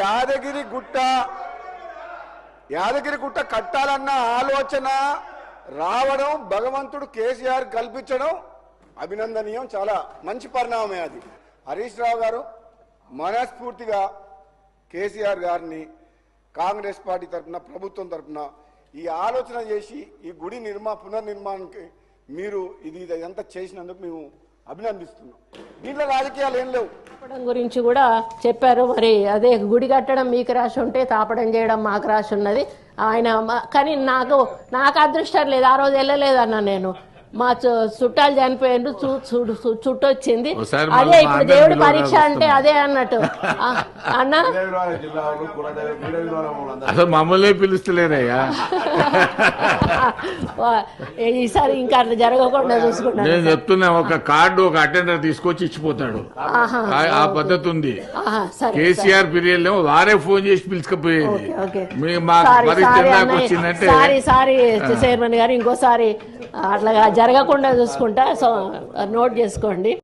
యాదగిరి గుట్ట. యాదగిరి గుట్ట కట్టాలన్న ఆలోచన రావడం భగవంతుడు కేసీఆర్ కల్పించడం అభినందనీయం చాలా మంచి పరిణామమే అది. హరీష్ రావు గారు మనస్ఫూర్తిగా కేసీఆర్ గారిని కాంగ్రెస్ పార్టీ తరఫున ప్రభుత్వం తరఫున ఈ ఆలోచన చేసి ఈ గుడి నిర్మా పునర్నిర్మాణానికి మీరు ఇది ఇదంతా చేసినందుకు మేము అభినందిస్తున్నాం. దీంట్లో రాజకీయాలు ఏం లేవు. తాపడం గురించి కూడా చెప్పారు. మరి అదే గుడి కట్టడం మీకు రాసి ఉంటే తాపడం చేయడం మాకు రాసి ఉన్నది. ఆయన కానీ నాకు నాకు అదృష్టం లేదు. ఆ రోజు వెళ్ళలేదన్నా నేను. మా చు- చుట్టాలు చనిపోయిండ్రు చూ చూడు చు- చుట్టు వచ్చింది అదే మళ్ళీ ఇప్పుడు దేవుడి పరీక్ష అంటే అదే అన్నట్టు. అన్న? అసలు మమ్మల్ని పిలుస్తలేరయ్యా. వా- ఈసారి ఇంకా అట్లా జరగకుండా చూసుకుంటాను నేను చెప్తున్నా ఒక కార్డు ఒక అటెండర్ తీసుకొచ్చి ఇచ్చిపోతాడు. ఆ- ఆ పద్ధతి ఉంది. కేసీఆర్ పీరియడ్ ఏమో వారే ఫోన్ చేసి పిలుచుకపోయేది. Okay okay. మీ పరిస్థితి. వచ్చిందంటే సారీ సారీ చైర్మన్ గారు ఇంకోసారి అట్లా జరగకుండా చూసుకుంటా. సో నోట్ చేసుకోండి.